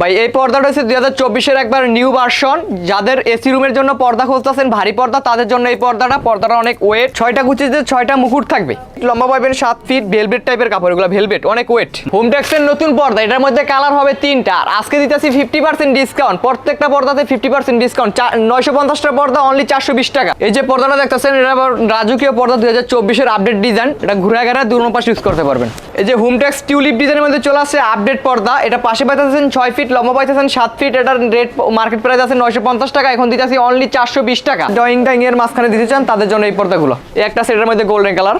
ভাই, এই পর্দাটা হচ্ছে দুই হাজার চব্বিশের একবার নিউ ভার্সন যাদের এসি রুমের জন্য পর্দা খুঁজতেছেন, ভারী পর্দা, তাদের জন্য এই পর্দাটা। পর্দাটা অনেক ওয়েট ছয়টা কুচিতে ছয়টা মুকুট থাকবে। লম্বা পাইবেন সাত ফিট ভেলভেট টাইপের কাপড়, এগুলো ভেলভেট অনেক ওয়েট হোম ট্যাক্সের নতুন পর্দা, এটার মধ্যে কালার হবে তিনটা। আর আজকে দিতেছি ফিফটি পার্সেন্ট ডিসকাউন্ট প্রত্যেকটা পর্দাতে ফিফটি পার্সেন্ট ডিসকাউন্ট নয়শো পঞ্চাশটা পর্দা অনলি চারশো বিশ টাকা। এই যে পর্দাটা দেখতেছেন, এটা রাজকীয় পর্দা, দুই হাজার চব্বিশের আপডেট ডিজাইন এটা ঘুরে গেলে দুনো পাশে ইউজ করতে পারবেন। এই যে হোম ট্যাক্স টিউলিপ ডিজাইনের মধ্যে চলে আসছে আপডেট পর্দা। এটা পাশে পাইতেছেন ছয় ফিট লম্বা পাইতেছেন সাত ফিট এটার রেট মার্কেট প্রাইস আছে নয়শো পঞ্চাশ টাকা, এখন দিতেছি অনলি চারশো বিশ টাকা। ড্রয়িং ডাইং এর মাঝখানে দিতে চান, তাদের জন্য এই পর্দাগুলো। এই একটা সেটের মধ্যে গোল্ডেন কালার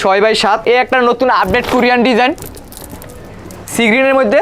ছয় বাই সাত। এই একটা নতুন আপডেট কোরিয়ান ডিজাইন সি গ্রিনের মধ্যে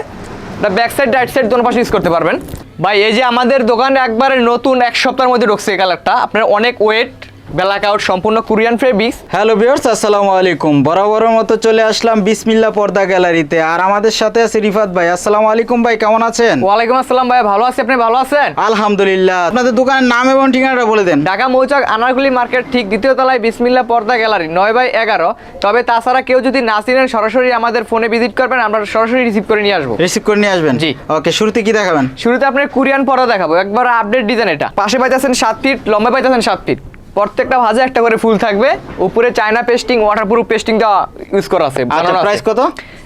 ব্যাক সাইড রাইট সাইড দোনো পাশে ইউজ করতে পারবেন। ভাই, এই যে আমাদের দোকানে একবারে নতুন, এক সপ্তাহের মধ্যে ঢুকছে এই কালারটা আপনার অনেক ওয়েট ব্ল্যাক আউট সম্পূর্ণ কোরিয়ান ফেব্রিক্স হ্যালো ভিউয়ার্স আসসালামু আলাইকুম। বরাবরের মতো চলে আসলাম বিসমিল্লা পর্দা গ্যালারিতে। আর আমাদের সাথে আছে রিফাত ভাই। আসসালামু আলাইকুম ভাই কেমন আছেন? ওয়ালাইকুম আসসালাম ভাই ভালো আছি? আপনি ভালো আছেন? আলহামদুলিল্লাহ। আপনাদের দোকানের নাম এবং ঠিকানাটা বলে দেন। ঢাকা মৌচাক আনারগুলি মার্কেট ঠিক দ্বিতীয় তলায় বিসমিল্লা পর্দা গ্যালারি নয় বাই এগারো। তবে তাছাড়া কেউ যদি না চিনেন সরাসরি আমাদের ফোনে ভিজিট করবেন আমরা সরাসরি রিসিভ করে নিয়ে আসব। রিসিভ করে নিয়ে আসবেন? জি। ওকে শুরুতে কি দেখাবেন? শুরুতে আপনার কোরিয়ান পর্দা দেখাবো। একবার আপডেট ডিজাইন এটা। পাশে পাইতেছেন সাত ফিট লম্বা পাইতেছেন সাত ফিট। প্রত্যেকটা ভাজে একটা করে ফুল থাকবে। উপরে চায়না পেস্টিং ওয়াটারপ্রুফ পেস্টিং দেওয়া ইউজ করা আছে আচ্ছা প্রাইস কত?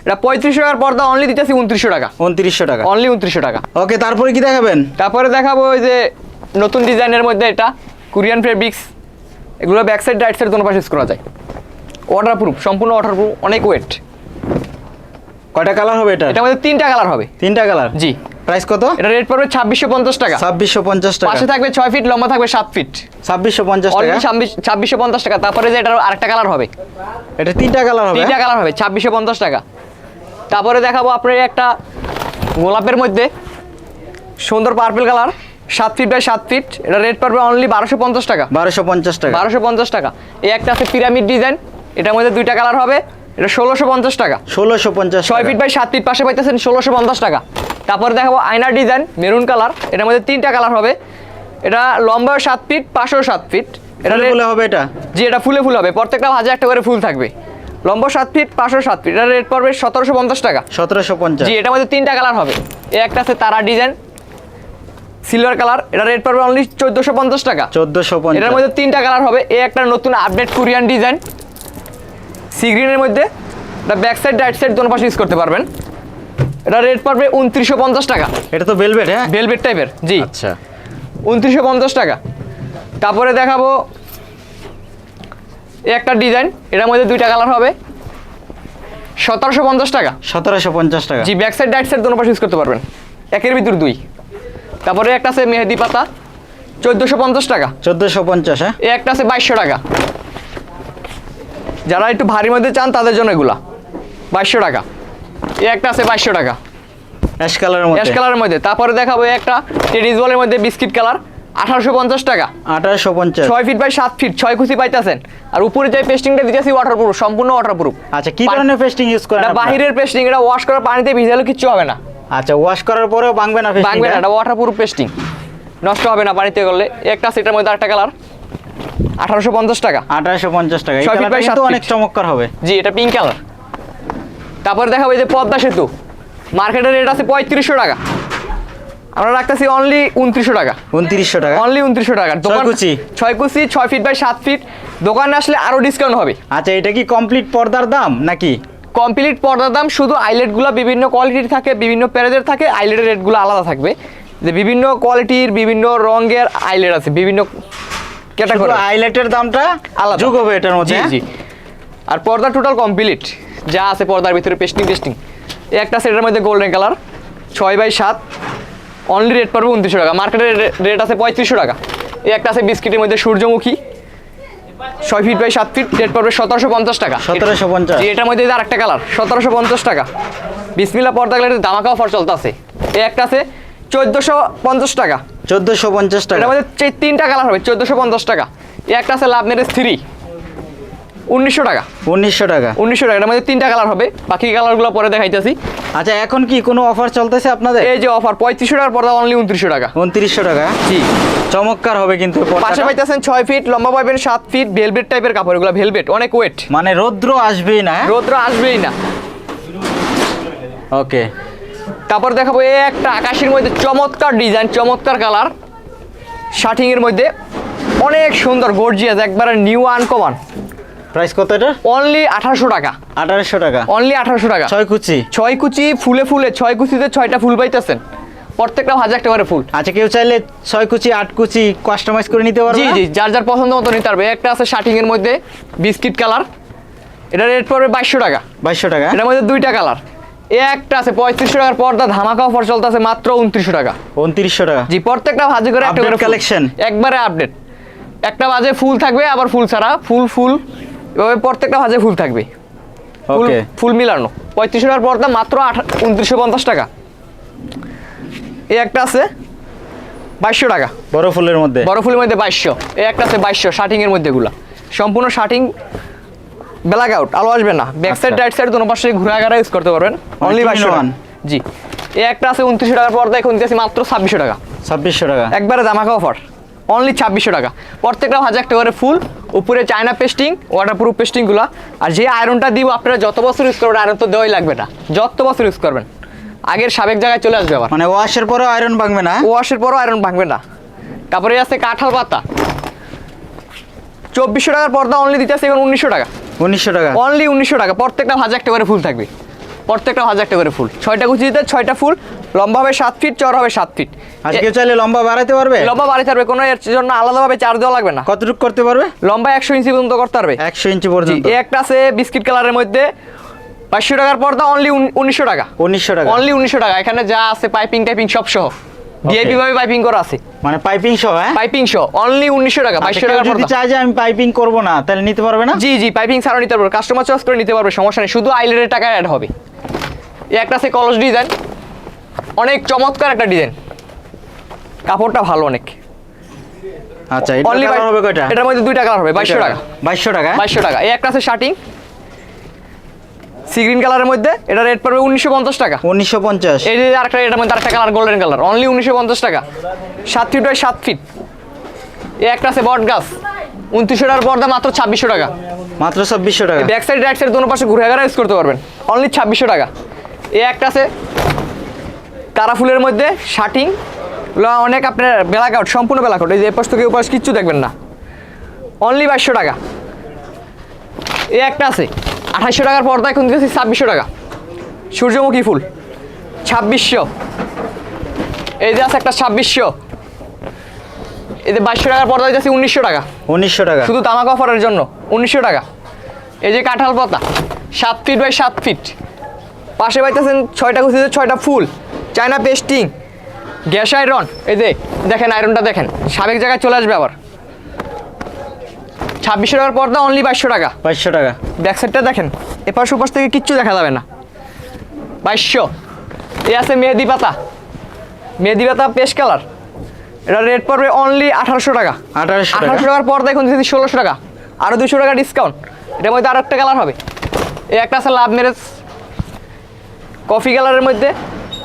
এটা পঁয়ত্রিশশো টাকার পর্দা অনলি দিতেছি উনত্রিশশো টাকা। উনত্রিশশো টাকা। অনলি উনত্রিশশো টাকা। ওকে তারপরে কি দেখাবেন? তারপরে দেখাবো ওই যে নতুন ডিজাইনের মধ্যে এটা কোরিয়ান ফেব্রিক্স এগুলো ব্যাক সাইড রাইট সাইড দোনো পাশে ইউজ করা যায়। ওয়াটারপ্রুফ সম্পূর্ণ ওয়াটারপ্রুফ অনেক ওয়েট কয়টা কালার হবে এটা? এটা মধ্যে তিনটা কালার হবে। তিনটা কালার জি। প্রাইস কত? এটা রেট পড়বে ছাব্বিশশো পঞ্চাশ টাকা। ছাব্বিশশো পঞ্চাশ টাকা। পাশে থাকবে ছয় ফিট লম্বা থাকবে সাত ফিট ছাব্বিশশো পঞ্চাশ টাকা? অলরেডি ছাব্বিশ ছাব্বিশশো পঞ্চাশ টাকা। তারপরে যে এটার আরেকটা কালার হবে। এটা তিনটা কালার হবে? তিনটা কালার হবে ছাব্বিশশো পঞ্চাশ টাকা। তারপরে দেখাবো আপনার একটা গোলাপের মধ্যে। সুন্দর পার্পল কালার সাত ফিট বাই সাত ফিট এটা রেট পড়বে অনলি বারোশো পঞ্চাশ টাকা। বারোশো পঞ্চাশ টাকা। বারোশো পঞ্চাশ টাকা। এই একটা আছে পিরামিড ডিজাইন এটার মধ্যে দুইটা কালার হবে। এটা ষোলোশো পঞ্চাশ টাকা। ষোলোশো পঞ্চাশ ছয় ফিট বাই সাত ফিট পাশে পাইতেছেন ষোলোশো পঞ্চাশ টাকা। তারপরে দেখাবো আয়নার ডিজাইন মেরুন কালার এটার মধ্যে তিনটা কালার হবে। এটা লম্বা সাত ফিট পাশেও সাত ফিট এটা বলে হবে এটা? জি এটা ফুলে ফুল হবে। প্রত্যেকটা ভাজে একটা করে ফুল থাকবে। লম্বা সাত ফিট পাঁচশো সাত ফিট এটা রেট পড়বে সতেরোশো পঞ্চাশ টাকা। সতেরোশো পঞ্চাশ। জি এটার মধ্যে তিনটা কালার হবে। এ একটা আছে তারা ডিজাইন সিলভার কালার এটা রেট পড়বে অনলি চোদ্দোশো পঞ্চাশ টাকা। চোদ্দোশো এটার মধ্যে তিনটা কালার হবে। এ একটা নতুন আপডেট কোরিয়ান ডিজাইন সি গ্রিনের মধ্যে এটা ব্যাক সাইড রাইট সাইড দোনো পাশে ইউজ করতে পারবেন। এটা রেট পড়বে উনত্রিশশো পঞ্চাশ টাকা। এটা তো ভেলভেট হ্যাঁ? ভেলভেট টাইপের জি। আচ্ছা। উনত্রিশশো পঞ্চাশ টাকা। তারপরে দেখাবো একটা ডিজাইন এটার মধ্যে দুইটা কালার হবে। সতেরোশো পঞ্চাশ টাকা। সতেরোশো পঞ্চাশ টাকা। জি ব্যাক সাইড রাইট সাইড দোনো পাশে ইউজ করতে পারবেন। একের ভিতর দুই। তারপরে একটা আছে মেহেদি পাতা চোদ্দোশো পঞ্চাশ টাকা। চোদ্দোশো পঞ্চাশ হ্যাঁ? একটা আছে বাইশশো টাকা। যারা একটু ভারী মধ্যে চান তাদের জন্য এগুলা। বাইশশো টাকা। এ একটা আছে বাইশশো টাকা। অ্যাশ কালারের মধ্যে। অ্যাশ কালারের মধ্যে। তারপরে দেখাবো একটা টেনিস বলের মধ্যে বিস্কিট কালার আঠারোশো পঞ্চাশ টাকা। আঠারোশো পঞ্চাশ। ছয় ফিট বাই সাত ফিট ছয় খুশি পাইতেছেন। আর উপরে যে পেস্টিংটা দিতেছি ওয়াটারপ্রুফ সম্পূর্ণ ওয়াটারপ্রুফ আচ্ছা কি ধরনের পেস্টিং ইউজ করেন বাহিরের পেস্টিং এটা ওয়াশ করার পানিতে ভিজালে কিচ্ছু হবে না। আচ্ছা ওয়াশ করার পরেও ভাঙবে না ভাঙবে না এটা ওয়াটারপ্রুফ পেস্টিং নষ্ট হবে না পানিতে করলে একটা সেটার মধ্যে আরেকটা কালার। আঠারোশো পঞ্চাশ টাকা। আঠারোশো পঞ্চাশ টাকা। অনেক চমৎকার হবে। জি এটা পিঙ্ক কালার তারপরে দেখাবো এই যে পদ্মা সেতু। মার্কেটের রেট আছে পঁয়ত্রিশশো টাকা। আমরা রাখতেছি অনলি উনত্রিশশো টাকা। উনত্রিশশো টাকা। অনলি উনত্রিশশো টাকা। দোকান কুচি। ছয় কুচি ছয় ফিট বাই সাত ফিট দোকানে আসলে আরও ডিসকাউন্ট হবে। আচ্ছা এটা কি কমপ্লিট পর্দার দাম নাকি? কমপ্লিট পর্দার দাম শুধু আইলেটগুলো বিভিন্ন কোয়ালিটির থাকে বিভিন্ন প্যারেজের থাকে আইলেটের রেটগুলো আলাদা থাকবে। যে বিভিন্ন কোয়ালিটির বিভিন্ন রঙের আইলেট আছে বিভিন্ন ক্যাটাগরি হাইলাইটের দামটা আলাদা। যোগ হবে এটার মধ্যে জি হ্যাঁ? আর পর্দা টোটাল কমপ্লিট যা আছে পর্দার ভিতরে পেস্টিং টেস্টিং এই একটা সেটের মধ্যে গোল্ডেন কালার ছয় বাই সাত। অনলি রেট পড়বে উনত্রিশশো টাকা। মার্কেটের রেট আছে পঁয়ত্রিশশো টাকা। এই একটা আছে বিস্কিটের মধ্যে সূর্যমুখী। ছয় ফিট বাই সাত ফিট রেট পড়বে সতেরোশো পঞ্চাশ টাকা। 1750 জি, এটার মধ্যে আর একটা কালার সতেরোশো পঞ্চাশ টাকা। বিসমিল্লা পর্দা গেলে দামাকা অফার চলতেছে এই একটা আছে চোদ্দোশো পঞ্চাশ টাকা। চোদ্দোশো পঞ্চাশ টাকা। চে- তিনটা কালার হবে চোদ্দোশো পঞ্চাশ টাকা। এই একটা আছে লাভ মেরেজ থ্রি উনিশশো টাকা। উনিশশো টাকা। উনিশশো টাকা মধ্যে তিনটা কালার হবে। বাকি কালারগুলো পরে দেখাইতেছি। আচ্ছা এখন কি কোনো অফার চলতেছে আপনাদের? এই যে অফার পঁয়ত্রিশশো টাকার পর্দা অনলি উনত্রিশশো টাকা। উনত্রিশশো টাকা। জি। চমৎকার হবে কিন্তু পাশে পাইতেছেন ছয় ফিট লম্বা পাইবেন সাত ফিট ভেলভেট টাইপের কাপড় এগুলো ভেলভেট অনেক ওয়েট মানে রৌদ্র আসবেই না হ্যাঁ? রোদ্র আসবেই না। ওকে তারপর দেখাবো এই একটা আকাশের মধ্যে চমৎকার ডিজাইন চমৎকার কালার শার্টিং এর মধ্যে অনেক সুন্দর গর্জিয়াস একবারে নিউ আনকমন প্রাইস কত এটা? অনলি আঠারোশো টাকা। আঠারোশো টাকা। অনলি আঠারোশো টাকা। ছয় কুচি? ছয় কুচি ফুলে ফুলে ছয় কুচিতে ছয়টা ফুল পাইতেছেন। প্রত্যেকটা হাজার টাকা করে ফুল। আচ্ছা কেউ চাইলে ছয় কুচি আট কুচি কাস্টমাইজ করে নিতে পারবে জি জি যার যার পছন্দ মতো নিতে পারবে। একটা আছে শার্টিং এর মধ্যে বিস্কিট কালার এটা রেট পড়বে বাইশশো টাকা। বাইশশো টাকা। এটার মধ্যে দুইটা কালার একটা আছে পঁয়ত্রিশশো টাকার পর্দা ধামাকা অফার চলতেছে মাত্র উনত্রিশশো টাকা। উনত্রিশশো টাকা। জি প্রত্যেকটা ভাজি করে একটা করে collection? একবারে আপডেট একটা ভাজে ফুল থাকবে আবার ফুল ছাড়া। ফুল ফুল এভাবে প্রত্যেকটা ভাজে ফুল থাকবে। ওকে ফুল মিলানো। পঁয়ত্রিশশো টাকার পর্দা মাত্র উনত্রিশশো পঞ্চাশ টাকা। এই একটা আছে বাইশশো টাকা। বড় ফুলের মধ্যে। বড় ফুলের মধ্যে বাইশশো। এই একটা আছে বাইশশো শার্টিং এর মধ্যে এগুলা। সম্পূর্ণ শার্টিং ব্ল্যাক আউট আলো আসবে না। Back side. রাইট সাইড দুটো পাশে ঘুরে আগারা ইউজ করতে পারবেন। অনলি two বাইশশো জি। এই একটা আছে উনত্রিশশো টাকার পর্দা এখন দিয়েছি মাত্র ছাব্বিশশো টাকা। ছাব্বিশশো টাকা। একবারে দামাকা অফার অনলি ছাব্বিশশো টাকা। প্রত্যেকটা হাজার একটা করে ফুল উপরে চায়না পেস্টিং ওয়াটার প্রুফ পেস্টিংগুলো আর যে আয়রনটা দিব আপনারা যত বছর ইউজ করবেন আয়রন তো দেওয়াই লাগবে না। যত বছর ইউজ করবেন। আগের সাবেক জায়গায় চলে আসবে আবার। মানে ওয়াশের পরেও আয়রন ভাঙবে না? ওয়াশের পরও আয়রন ভাঙবে না। তারপরে আছে কাঁঠাল পাতা। চব্বিশশো টাকার পর্দা অনলি দিতে আছে এখন উনিশশো টাকা। উনিশশো টাকা। অনলি উনিশশো টাকা। প্রত্যেকটা হাজার একটা করে ফুল থাকবে। প্রত্যেকটা হাজার একটা করে ফুল। ছয়টা কুচি দিতে ছয়টা ফুল। লম্বা হবে সাত ফিট চড় হবে সাত ফিট আর কেউ চাইলে লম্বা বাড়াতে পারবে? লম্বা বাড়ি থাকবে কোনো এর জন্য আলাদাভাবে চার্জ দেওয়া লাগবে না। কতটুকু করতে পারবে? লম্বা একশো ইঞ্চি পর্যন্ত করতে পারবে। একশো ইঞ্চি পর্যন্ত। একটা আছে বিস্কিট কালারের মধ্যে। বাইশশো টাকার পর্দা অনলি উনিশশো টাকা। উনিশশো টাকা। অনলি উনিশশো টাকা। এখানে যা আছে পাইপিং টাইপিং সব সহ ডিআইপি ভাবে পাইপিং করা আছে। মানে পাইপিং সহ হ্যাঁ? পাইপিং সহ অনলি উনিশশো টাকা আচ্ছা, বাইশশো কেউ টাকা যদি চাই যে আমি পাইপিং করব না তাহলে নিতে পারবে না? জি জি পাইপিং ছাড়াও নিতে পারবে কাস্টমার চয়েস করে নিতে পারবে সমস্যা নেই। শুধু আইলেটের টাকা অ্যাড হবে। এই একটা আছে কলস ডিজাইন অনেক চমৎকার একটা ডিজাইন কাপড়টা ভালো অনেক। আচ্ছা এটা হবে কয়টা? এটার মধ্যে দুইটা কালার হবে বাইশশো টাকা। বাইশশো টাকা? বাইশশো টাকা। এই একটা আছে শার্টিং সি গ্রিন কালারের মধ্যে এটা রেট পড়বে উনিশশো পঞ্চাশ টাকা। উনিশশো পঞ্চাশ। এই যে আরেকটা এটার মধ্যে আরেকটা কালার গোল্ডেন কালার অনলি উনিশশো পঞ্চাশ টাকা। সাত ফিট বাই সাত ফিট এই একটা আছে বট গাছ। উনত্রিশশো টাকার পর্দা মাত্র ছাব্বিশশো টাকা। মাত্র ছাব্বিশশো টাকা। ব্যাক সাইড রাইট সাইড দোনো পাশে ঘুরে গেলে ইউজ করতে পারবেন। অনলি ছাব্বিশশো টাকা। এই একটা আছে কারা ফুলের মধ্যে শার্টিং অনেক আপনার ব্ল্যাক আউট সম্পূর্ণ ব্ল্যাক আউট এই যে এপাশ থেকে ওপাশ কিচ্ছু দেখবেন না। অনলি বাইশশো টাকা। এই একটা আছে। আঠাশশো টাকার পর্দা এখন দিয়েছি ছাব্বিশশো টাকা। সূর্যমুখী ফুল ছাব্বিশশো। এই যে আছে একটা ছাব্বিশশো। এই যে বাইশশো টাকার পর্দা দিতেছি উনিশশো টাকা। উনিশশো টাকা। শুধু তামাক অফারের জন্য উনিশশো টাকা। এই যে কাঁঠাল পাতা সাত ফিট বাই সাত ফিট। পাশে পাইতেছেন ছয়টা কুচিতে ছয়টা ফুল। China pasting gas iron. এই যে দেখেন আয়রনটা দেখেন। সাবেক জায়গায় চলে আসবে আবার। ছাব্বিশশো টাকার পর্দা অনলি বাইশশো টাকা। বাইশশো টাকা। ব্যাক সাইডটা দেখেন এপাশ ওপাশ থেকে কিচ্ছু দেখা যাবে না। বাইশশো। এই আছে মেহেদি পাতা। মেহেদি পাতা পেস্ট কালার। এটা রেট পড়বে অনলি আঠারোশো টাকা। আঠারোশো আঠারোশো টাকার পর্দা এখন দিচ্ছি ষোলোশো টাকা। আরও দুশো টাকা ডিসকাউন্ট এটার মধ্যে আরও একটা কালার হবে। এই একটা আছে লাভ ম্যারেজ কফি কালারের মধ্যে।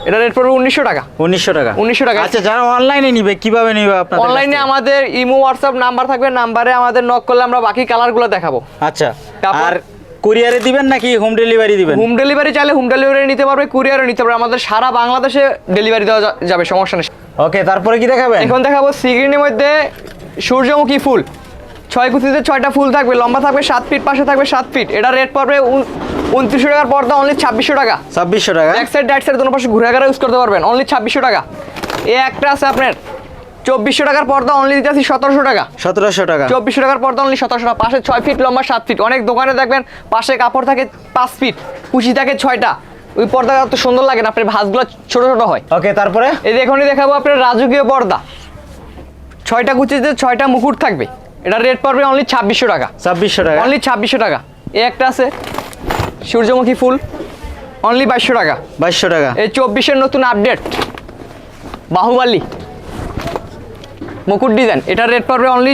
এটা রেট পড়বে উনিশশো টাকা। উনিশশো টাকা। 1900 টাকা। আচ্ছা যারা অনলাইনে নিবে কীভাবে নিবে আপনার অনলাইনে আমাদের ইমো হোয়াটসঅ্যাপ নাম্বার থাকবে নাম্বারে আমাদের নক করলে আমরা বাকি কালারগুলো দেখাবো। আচ্ছা আর কুরিয়ারে দিবেন নাকি হোম ডেলিভারি দিবেন? হোম ডেলিভারি চাইলে হোম ডেলিভারি নিতে পারবে কুরিয়ারও নিতে পারবে। আমাদের সারা বাংলাদেশে ডেলিভারি দেওয়া যাবে সমস্যা নেই। ওকে তারপরে কি দেখাবেন? এখন দেখাবো সিগ্রিনের মধ্যে সূর্যমুখী ফুল। ছয় কুচিতে ছয়টা ফুল থাকবে লম্বা থাকবে সাত ফিট পাশে থাকবে সাত ফিট এটা রেট পড়বে উনত্রিশশো টাকার পর্দা অনলি ছাব্বিশশো টাকা। ছাব্বিশশো টাকা? ব্যাক সাইড রাইট সাইড দুটো পাশে ঘুরে ঘুরে ইউজ করতে পারবেন অনলি ছাব্বিশশো টাকা। এ একটা আছে আপনার চব্বিশশো টাকার পর্দা অনলি দিতে আছি সতেরোশো টাকা। সতেরোশো টাকা। চব্বিশশো টাকার পর্দা অনলি সতেরোশো টাকা। পাশে ছয় ফিট লম্বা সাত ফিট অনেক দোকানে দেখবেন পাশে কাপড় থাকে পাঁচ ফিট কুচি থাকে ছয়টা। ওই পর্দা এত সুন্দর লাগে না আপনার ভাঁজগুলো ছোট ছোট হয়। ওকে তারপরে? এই এখনই দেখাবো আপনার রাজকীয় পর্দা। ছয়টা কুচিতে ছয়টা মুকুট থাকবে। এটা রেট পড়বে অনলি ছাব্বিশশো টাকা। ছাব্বিশশো টাকা। অনলি ছাব্বিশশো টাকা। এ একটা আছে সূর্যমুখী ফুল অনলি বাইশশো টাকা। বাইশশো টাকা। এই চব্বিশের নতুন আপডেট বাহুবালি মুকুট ডিজাইন এটার রেট পড়বে অনলি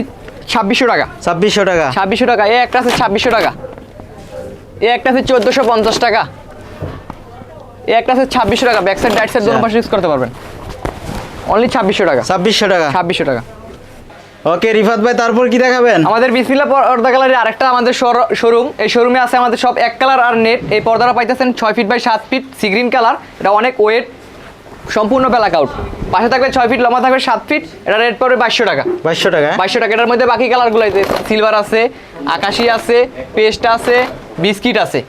ছাব্বিশশো টাকা। ছাব্বিশশো টাকা। ছাব্বিশশো টাকা এ একটা আছে ছাব্বিশশো টাকা। এ একটা আছে চোদ্দোশো পঞ্চাশ টাকা। এ একটা আছে ছাব্বিশশো টাকা ব্যাক সাইড রাইট সাইড দোনো পাশে ইউজ করতে পারবেন। অনলি ছাব্বিশশো টাকা। ছাব্বিশশো টাকা। ছাব্বিশশো টাকা। ওকে রিফাত ভাই তারপর কি দেখাবেন? আমাদের বিসমিল্লা পর্দা কালারের আরেকটা আমাদের শোরুম এই শোরুমে আছে আমাদের সব এক কালার আর নেট এই পর্দাটা পাইতেছেন ছয় ফিট বাই সাত ফিট সি গ্রিন কালার এটা অনেক ওয়েট সম্পূর্ণ ব্ল্যাক আউট পাশে থাকবে ছয় ফিট লম্বা থাকবে সাত ফিট এটা রেট পড়বে বাইশশো টাকা। বাইশশো টাকা বাইশশো টাকা এটার মধ্যে বাকি কালারগুলো আছে সিলভার আছে আকাশি আছে পেস্ট আছে বিস্কিট আছে।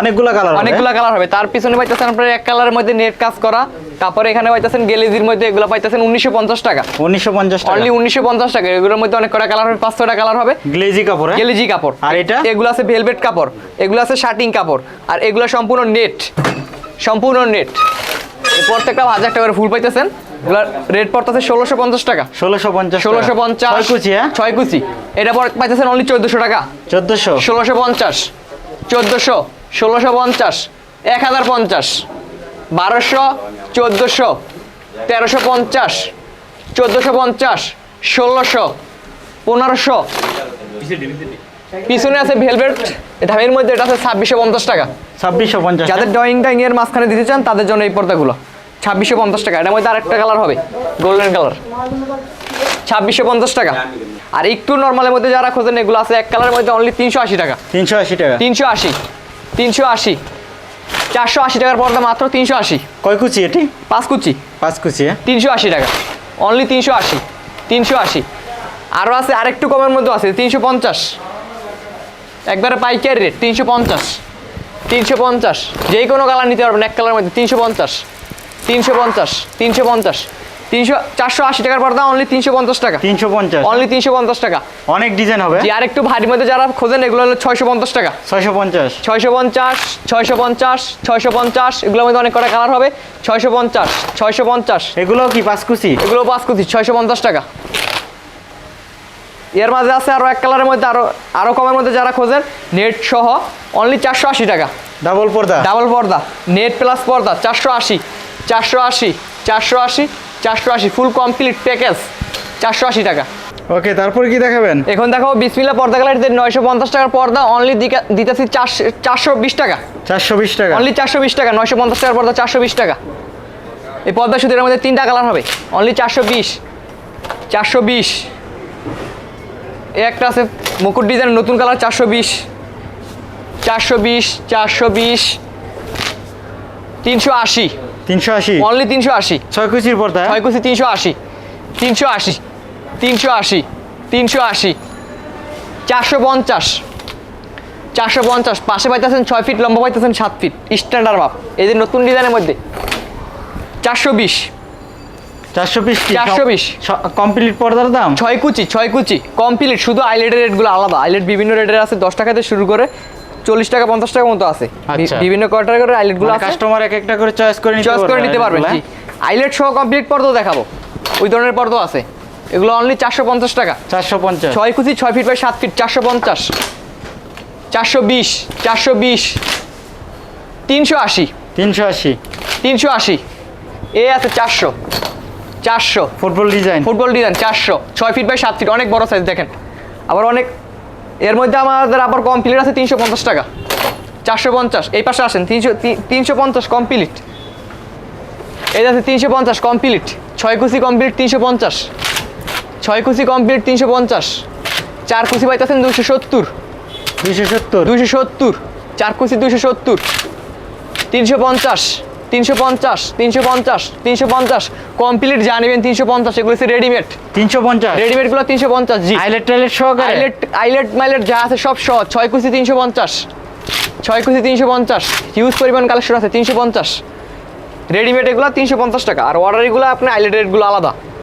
অনেকগুলো কালার অনেকগুলো কালার হবে। তার পিছনে পাইতেছেন আপনার এক কালারের মধ্যে নেট কাজ করা। তারপরে এখানে পাইতেছেন গেলেজির মধ্যে এগুলো পাইতেছেন উনিশশো পঞ্চাশ টাকা। উনিশশো পঞ্চাশ টাকা। অনলি উনিশশো পঞ্চাশ টাকা। এগুলোর মধ্যে অনেক কটা কালার হবে পাঁচ ছটা কালার হবে। গ্লেজি কাপড় হ্যাঁ? গেলেজি কাপড়। আর এটা? এগুলো আছে ভেলভেট কাপড় এগুলো আছে শার্টিং কাপড় আর এগুলো সম্পূর্ণ নেট সম্পূর্ণ নেট প্রত্যেকটা হাজার টাকা করে ফুল পাইতেছেন। রেট পড়তেছে ষোলোশো পঞ্চাশ টাকা। ষোলোশো পঞ্চাশ ষোলোশো পঞ্চাশ ছয় কুচি হ্যাঁ? ছয় কুচি। এটা পর পাইতেছেন অনলি চোদ্দোশো টাকা। চোদ্দোশো। ষোলোশো পঞ্চাশ চোদ্দোশো ষোলোশো পঞ্চাশ এক হাজার পঞ্চাশ। বারোশো চোদ্দোশো তেরোশো পঞ্চাশ চোদ্দোশো পঞ্চাশ ষোলোশো পনেরোশো। পিছনে আছে ভেলভেট ধামের মধ্যে এটা আছে ছাব্বিশশো পঞ্চাশ টাকা। ছাব্বিশশো পঞ্চাশ যাদের ড্রয়িং টাইং এর মাঝখানে দিতে চান তাদের জন্য এই পর্দাগুলো। ছাব্বিশশো পঞ্চাশ টাকা এটার মধ্যে আরেকটা কালার হবে গোল্ডেন কালার ছাব্বিশশো পঞ্চাশ টাকা। আর একটু নর্মালের মধ্যে যারা খোঁজেন এগুলো আছে এক কালারের মধ্যে অনলি তিনশো আশি টাকা। তিনশো আশি টাকা। তিনশো আশি তিনশো আশি। চারশো আশি টাকার পর্দা মাত্র তিনশো আশি। কয় কুচি এটি? পাঁচ কুচি। পাঁচ কুচি হ্যাঁ। তিনশো আশি টাকা। অনলি তিনশো আশি। তিনশো আশি। আরও আছে আরেকটু কমের মধ্যে আছে তিনশো পঞ্চাশ। একবারে পাইকারি রেট তিনশো পঞ্চাশ। তিনশো পঞ্চাশ। যেই কোনো কালার নিতে পারবেন এক কালারের মধ্যে তিনশো পঞ্চাশ। তিনশো পঞ্চাশ তিনশো পঞ্চাশ। তিনশো চারশো আশি টাকার পর্দা অনলি তিনশো পঞ্চাশ টাকা। তিনশো পঞ্চাশ। অনলি তিনশো পঞ্চাশ টাকা। অনেক ডিজাইন হবে। যে আরেকটু ভারী মধ্যে যারা খোঁজেন এগুলো হলো ছয়শো পঞ্চাশ টাকা। ছয়শো পঞ্চাশ। ছয়শো পঞ্চাশ ছয়শো পঞ্চাশ ছয়শো পঞ্চাশ এগুলোর মধ্যে অনেক কটা কালার হবে। ছয়শো পঞ্চাশ ছয়শো পঞ্চাশ। এগুলো কি পাঁচ কুচি এগুলো পাঁচ কুচি ছয়শো পঞ্চাশ টাকা। এর মাঝে আছে আরও এক কালারের মধ্যে আরও আরও কমের মধ্যে যারা খোঁজেন নেট সহ অনলি চারশো আশি টাকা। ডাবল পর্দা। ডাবল পর্দা নেট প্লাস পর্দা চারশো আশি চারশো আশি চারশো আশি। চারশো আশি ফুল কমপ্লিট প্যাকেজ চারশো আশি টাকা। ওকে তারপর কি দেখাবেন? এখন দেখো বিসমিল্লা পর্দা গ্যালারিতে নয়শো পঞ্চাশ টাকার পর্দা অনলি দিতেছি চারশো চারশো বিশ টাকা। চারশো বিশ টাকা। অনলি চারশো বিশ টাকা নয়শো পঞ্চাশ টাকার পর্দা চারশো বিশ টাকা। এই পর্দা শুধু এর মধ্যে তিনটা কালার হবে। অনলি চারশো বিশ চারশো বিশ। এই একটা আছে মুকুট ডিজাইনের নতুন কালার চারশো বিশ। চারশো বিশ চারশো বিশ। তিনশো আশি। তিনশো আশি। অনলি তিনশো আশি। ছয় কুচির পর্দা হ্যাঁ? ছয় কুচি তিনশো আশি। তিনশো আশি। তিনশো আশি। তিনশো আশি। চারশো পঞ্চাশ। চারশো পঞ্চাশ। পাশে পাইতেছেন ছয় ফিট লম্বা পাইতেছেন সাত ফিট। স্ট্যান্ডার্ড মাপ। এই যে নতুন ডিজাইনের মধ্যে। চারশো বিশ। চারশো বিশ 420 কমপ্লিট পর্দার দাম? ছয় কুচি ছয় কুচি। কমপ্লিট শুধু আইলেটের রেটগুলো আলাদা। আইলেট বিভিন্ন রেটের আছে। দশ টাকাতে শুরু করে চল্লিশ টাকা পঞ্চাশ টাকা মতো আছে। আচ্ছা। বিভিন্ন কোয়ার্টার করে আইলেটগুলো আছে। কাস্টমার এক একটা করে চয়েস করে চয়েস করে নিতে পারবেন আইলেট সহ কমপ্লিট পর্দাও দেখাবো। ওই ধরনের পর্দাও আছে। এগুলো অনলি চারশো পঞ্চাশ টাকা। চারশো পঞ্চাশ। ছয় কুচি ছয় ফিট বাই সাত ফিট চারশো পঞ্চাশ। চারশো বিশ চারশো বিশ। তিনশো আশি। তিনশো আশি। তিনশো আশি। এ আছে চারশো। চারশো। ফুটবল ডিজাইন ফুটবল ডিজাইন চারশো। ছয় ফিট বাই সাত ফিট অনেক বড় সাইজ দেখেন। আবার অনেক এর মধ্যে আমাদের আবার কমপ্লিট আছে তিনশো পঞ্চাশ টাকা। চারশো পঞ্চাশ এই পাশে আসেন তিনশো তিনশো পঞ্চাশ কমপ্লিট এই আছে তিনশো পঞ্চাশ কমপ্লিট ছয় কুচি কমপ্লিট তিনশো পঞ্চাশ ছয় কুচি কমপ্লিট তিনশো পঞ্চাশ চার কুচি পাইতেছেন দুশো সত্তর দুশো সত্তর। দুশো সত্তর চার কুচি দুশো সত্তর তিনশো পঞ্চাশ তিনশো পঞ্চাশ তিনশো পঞ্চাশ তিনশো পঞ্চাশ। কমপ্লিট জানিবেন তিনশো পঞ্চাশ এগুলো হচ্ছে রেডিমেড তিনশো পঞ্চাশ। রেডিমেডগুলো তিনশো পঞ্চাশ জি। আইলেট টাইলেট সহ আইলেট আইলেট মাইলেট যা আছে সব সহ ছয় কুচি তিনশো পঞ্চাশ। ছয় কুচি তিনশো পঞ্চাশ। হিউজ পরিমাণ কালেকশন আছে তিনশো পঞ্চাশ। রেডিমেড এগুলো তিনশো পঞ্চাশ টাকা। আর অর্ডার এগুলো আপনার আইলেট রেটগুলো আলাদা।